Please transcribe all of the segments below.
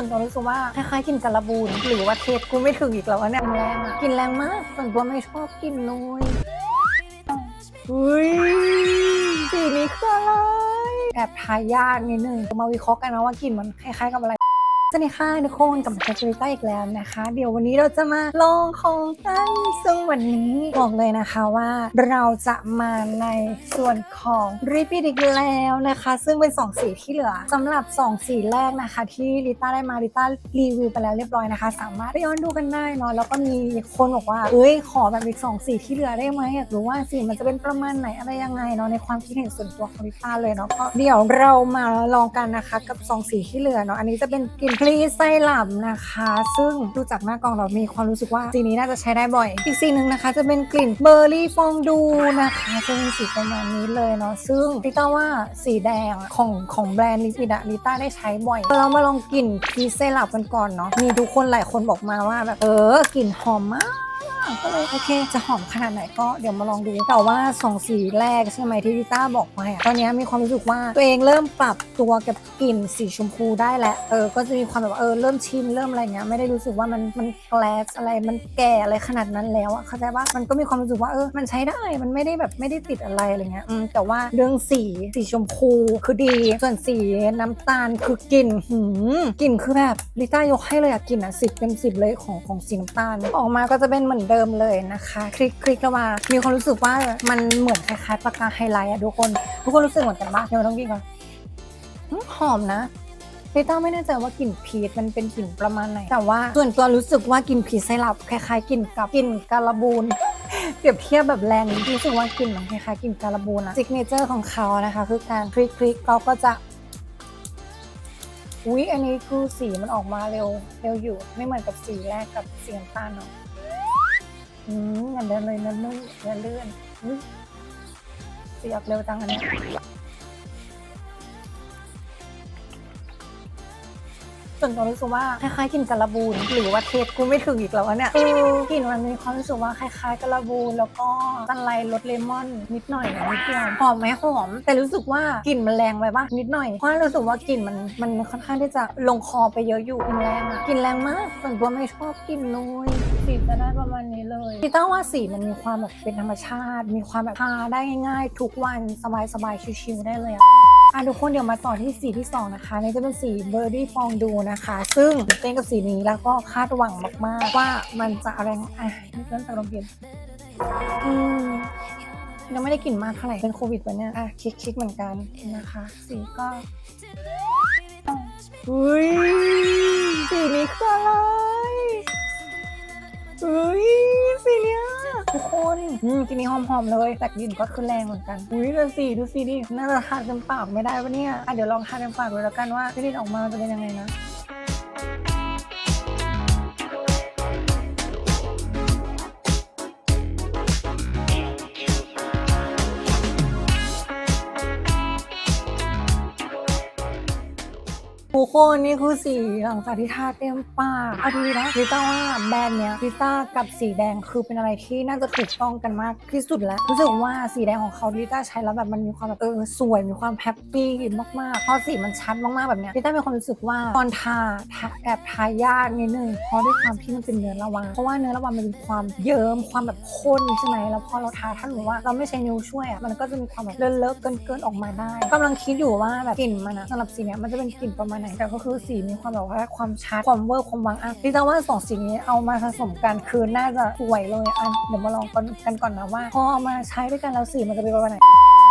ส่วนตัวรู้สึกว่าคล้ายๆกลินการะบูนหรือว่าเทสกูไม่ถึงอีกแล้วเนี่ยกลินแรงอะกินแรงมากส่วนตัวไม่ชอบกลินเลยอุ้ยสีนี้คืออะไรแอบทายยากนิดนึงมาวิเคราะห์กันนะว่ากลิ่นมันคล้ายๆกับอะไร สวัสดีค่ะทุกคนกลับมาเจอคุยต้าอีกแล้วนะคะ เดี๋ยววันนี้เราจะมาลองของกันซึ่งวันนี้บอกเลยนะคะว่าเราจะมาในส่วนของริปปี้อีกแล้วนะคะ ซึ่งเป็น 2 สีที่เหลือสำหรับ 2 สีแรกนะคะ ที่ลิต้าได้มาลิต้ารีวิวไปแล้วเรียบร้อยนะคะ สามารถไปย้อนดูกันได้เนาะแล้วก็มีคนบอกว่าเอ้ยขอแบบอีก 2 สีที่เหลือได้ไหมอยากรู้ว่าสีมันจะเป็นประมาณไหนอะไรยังไงเนาะในความคิดเห็นส่วนตัวของลิต้าเลยเนาะก็เดี๋ยวเรามาลองกันนะคะกับ 2 สีที่เหลือเนาะอันนี้จะเป็นกลิ่นพลีไส้หลับนะคะ ซึ่งดูจากหน้ากล่องเรามีความรู้สึกว่าสีนี้น่าจะใช้ได้บ่อย อีกสีหนึ่งนะคะ จะเป็นกลิ่นเบอร์รี่ฟองดูนะคะจะเป็นสีประมาณนี้เลยเนาะซึ่งลิต้าว่าสีแดงของของแบรนด์ลิปิดะลิต้าได้ใช้บ่อย เรามาลองกลิ่นพลีไส้หลับกันก่อนเนาะมีทุกคนหลายคนบอกมาว่าแบบเออกลิ่นหอมมาก ก็เลยโอเค จะหอมขนาดไหนก็เดี๋ยวมาลองดู แต่ว่าสองสีแรกใช่ไหมที่ลิต้าบอกไปอะตอนนี้มีความรู้สึกว่าตัวเองเริ่มปรับตัวกับกลิ่นสีชมพูได้แล้วเออก็จะมีความแบบเออเริ่มชินเริ่มอะไรเงี้ยไม่ได้รู้สึกว่ามันมันแกลสอะไรมันแก่อะไรขนาดนั้นแล้วอะเข้าใจว่ามันก็มีความรู้สึกว่าเออมันใช้ได้มันไม่ได้แบบไม่ได้ติดอะไรอะไรเงี้ยอืมแต่ว่าเรื่องสีสีชมพูคือดี ส่วนสีน้ำตาลคือกลิ่นหืมกลิ่นคือแบบลิต้ายกให้เลยอะกลิ่นอะสิบเต็มสิบเลยของของสีน้ำตาลออกมาก็จะเป็นเหมือนเดิมเลยนะคะ คลิกคลิกแล้วมา มีความรู้สึกว่ามันเหมือนคล้ายๆปากกาไฮไลท์อะทุกคน ทุกคนรู้สึกเหมือนกันปะเดี๋ยวต้องกินก่อนหอมนะลิต้าไม่แน่ใจว่ากลิ่นพีชมันเป็นกลิ่นประมาณไหน แต่ว่าส่วนตัวรู้สึกว่ากลิ่นพีชไซรัปคล้ายๆกลิ่นกับกลิ่นการบูนเปรียบเทียบแบบแรงรู้สึกว่ากลิ่นมันคล้ายๆกลิ่นการบูนอะซิกเนเจอร์ของเขานะคะ คือการคลิกคลิกเราก็จะอุ๊ยอันนี้คือสีมันออกมาเร็วเร็วอยู่ ไม่เหมือนกับสีแรกกับสีน้ำตาลเนาะ อืมอย่าเดินเลยนะลื่นอย่าเลื่อนอุ๊ยสีออกเร็วจังอันเนี้ ส่วนตัวรู้สึกว่าคล้ายๆกลิ่นการะบูนหรือว่าเทสกูไม่ถึงอีกแล้วเนี่ยกลิ่นมันมีความรู้สึกว่าคล้ายๆการะบูนแล้วก็ตันไลรสเลมอนนิดหน่อยนิดเดียวหอมไหมหอม แต่รู้สึกว่ากลิ่นมันแรงไปปะนิดหน่อยเพราะรู้สึกว่ากลิ่นมันมันค่อนข้างที่จะลงคอไปเยอะอยู่กลิ่นแรงอะกลิ่นแรงมากส่วนตัวไม่ชอบกลิ่นเลยสีจะได้ประมาณนี้เลยพี่ต้าว่าสีมันมีความแบบเป็นธรรมชาติ มีความแบบทาได้ง่าย ๆ ทุกวันสบายๆชิวๆได้เลยอะ อะทุกคนเดี๋ยวมาต่อที่สีที่ 2 นะคะนี่จะเป็นสีเบอร์ดี้ฟองดูนะคะ ซึ่งเต้นกับสีนี้แล้วก็คาดหวังมากๆ ว่ามันจะอะไอะนี่เริ่มจากลมเย็นอืมยังไม่ได้กลิ่นมากเท่าไหร่เป็นโควิดปะเนี่ยอะคลิกๆเหมือนกันนะคะ สีก็อุ้ยสีนี้คืออะไรอุ้ย ทุกคนอืมกินนี้หอมๆเลยแต่กลิ่นก็คือแรงเหมือนกัน อุ้ยดูสีดูสีดิน่าจะทาเต็มปากไม่ได้ปะเนี่ยอะเดี๋ยวลองทาเต็มปากดูแล้วกันว่าจะได้ออกมาจะเป็นยังไงนะ คนนี่คือสีหลังจากที่ทาเต็มปากเอาดีนะลิต้าว่าแบรนด์เนี้ยลิต้ากับสีแดงคือเป็นอะไรที่น่าจะถูกต้องกันมากที่สุดแล้วรู้สึกว่าสีแดงของเขาลิต้าใช้แล้วแบบมันมีความแบบเออสวยมีความแฮปปี้มากๆเพราะสีมันชัดมากๆแบบเนี้ยลิต้ามีความรู้สึกว่าตอนทาทาแอบทายากนิดนึงเพราะด้วยความที่มันเป็นเนื้อระวางเพราะว่าเนื้อระวางมันมีความเยิ้มความแบบข้นใช่ไหมแล้วพอเราทาถ้าหนูว่าเราไม่ใช้นิ้วช่วยอะมันก็จะมีความแบบเลอะๆเกินๆออกมาได้กำลังคิดอยู่ว่าแบบกลิ่นมันอะสำหรับสีเนี้ยมันจะเป็นกลิ่นประมาณไหนแต่ก็คือสีมีความแบบว่าความชัดความเวอร์ความวางอะลิต้าว่าสองสีนี้เอามาผสมกันคือน่าจะสวยเลยอะเดี๋ยวมาลองกันกันก่อนนะว่า พอเอามาใช้ด้วยกันแล้วสีมันจะเป็นประมาณไหน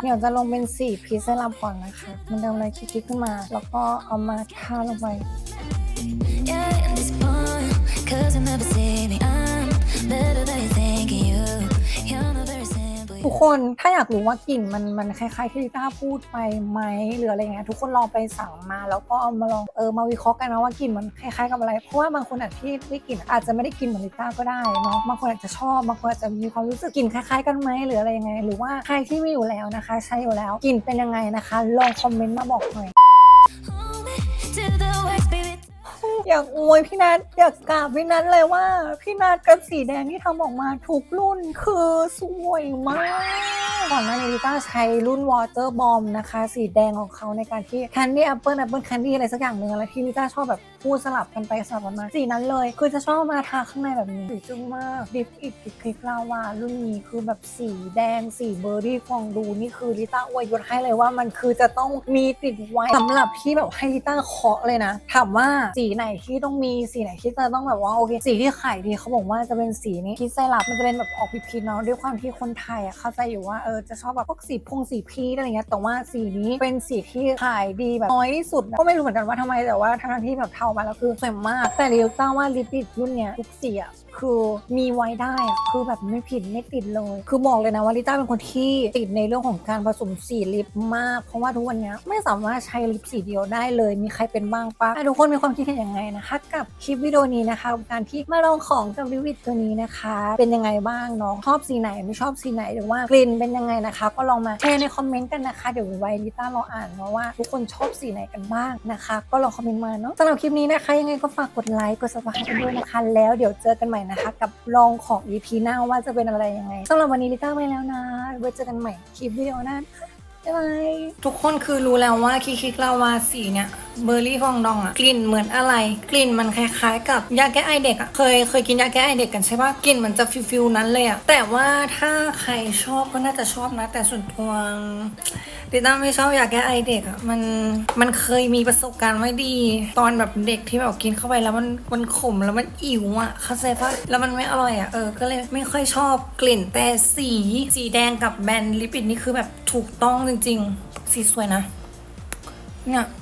เดี๋ยวจะลงเป็นสีพีซลับก่อนนะคะ มันเดิมเลยคลิกๆขึ้นมา แล้วก็เอามาทาลงไป Yeah, ทุกคนถ้าอยากรู้ว่ากลิ่นมันมันคล้ายๆที่ลิต้าพูดไปไหมหรืออะไรเงี้ยทุกคนลองไปสั่งมาแล้วก็เอามาลองเออมาวิเคราะห์กันนะว่ากลิ่นมันคล้ายๆกับอะไร เพราะว่าบางคนอาจที่ได้กลิ่นอาจจะไม่ได้กลิ่นเหมือนลิต้าก็ได้เนาะบางคนอาจจะชอบบางคนอาจจะมีความรู้สึกกลิ่นคล้ายๆ กันไหมหรืออะไรยังไง หรือว่าใครที่มีอยู่แล้วนะคะ ใช้อยู่แล้วกลิ่นเป็นยังไงนะคะ ลองคอมเมนต์มาบอกหน่อย อยากอวยพี่นัทอยากกราบพี่นัทเลยว่า พี่นัทกับสีแดงที่ทำออกมาทุกรุ่นคือสวยมากก่อนหน้านี้ลิต้าใช้รุ่น Water Bomb นะคะ สีแดงของเขาในการที่ Candy Apple Apple Candy อะไรสักอย่างหนึ่งอะไรที่ลิต้าชอบแบบูสลับกันไปสลับกันมาสีนั้นเลย คือจะชอบมาทาข้างในแบบนี้สีจึ้งมากดิฟอิดดิคลิกลาวารุ่นนี้คือแบบสีแดงสีเบอร์รี่ฟองดูนี่คือลิต้าอวยยศให้เลยว่ามันคือจะต้องมีติดไว้สำหรับที่แบบให้ลิต้าเคาะเลยนะ ถามว่าสีไหนที่ต้องมีสีไหนที่จะต้องแบบว่าโอเคสีที่ขายดีเขาบอกว่าจะเป็นสีนี้ที่ไซรัปมันจะเป็นแบบออกพิดๆเนาะด้วยความที่คนไทยอะเข้าใจอยู่ว่าเออจะชอบแบบพวกสีพงสีพีชอะไรเงี้ยแต่ว่าสีนี้เป็นสีที่ขายดีแบบน้อยที่สุดนะก็ไม่รู้เหมือนกันว่าทำไมแต่ว่าทั้งที่แบบเทามาแล้วคือสวยมากแต่ริวต้าว่าลิปบิดรุ่นเนี้ยทุกสีอะ คือมีไว้ได้อะคือแบบไม่ผิดไม่ติดเลย คือบอกเลยนะว่าลิต้าเป็นคนที่ติดในเรื่องของการผสมสีลิปมาก เพราะว่าทุกวันนี้ไม่สามารถใช้ลิปสีเดียวได้เลย มีใครเป็นบ้างปะทุกคนมีความคิดเห็นยังไงนะคะ กับคลิปวิดีโอนี้นะคะการที่มาลองของกับลิวิตตัวนี้นะคะ เป็นยังไงบ้างเนาะชอบสีไหนไม่ชอบสีไหนหรือว่ากลิ่นเป็นยังไงนะคะ ก็ลองมาแชร์ในคอมเมนต์กันนะคะเดี๋ยวไว้ลิต้ารออ่านเนาะว่าทุกคนชอบสีไหนกันบ้างนะคะ ก็ลองคอมเมนต์มาเนาะสำหรับคลิปนี้นะคะยังไงก็ฝากกดไลค์กด subscribe กันด้วยนะคะ แล้วเดี๋ยวเจอกันใหม่นะคะ กับลองของ EP หน้าว่าจะเป็นอะไรยังไงสำหรับวันนี้ลิต้าไปแล้วนะไว้เจอกันใหม่คลิปวิดีโอหน้า ทุกคนคือรู้แล้วว่าคิคิกลาวาสีเนี่ยเบอร์รี่ฟองดองอะกลิ่นเหมือนอะไร กลิ่นมันคล้ายๆ กับยาแก้ไอเด็กอะเคยเคยกินยาแก้ไอเด็กกันใช่ปะกลิ่นมันจะฟิลฟิลนั้นเลยอะแต่ว่าถ้าใครชอบก็น่าจะชอบนะ แต่ส่วนตัวดิต้าไม่ชอบยาแก้ไอเด็กอะมันมันเคยมีประสบการณ์ไม่ดี ตอนแบบเด็กที่แบบกินเข้าไปแล้วมันมันขมแล้วมันอิ๋วอะเข้าใจปะแล้วมันไม่อร่อยอะเออก็เลยไม่ค่อยชอบกลิ่นแต่สีสีแดงกับแบรนด์ลิปิดนี่คือแบบถูกต้องจจริงๆสีสวยนะ เนี่ย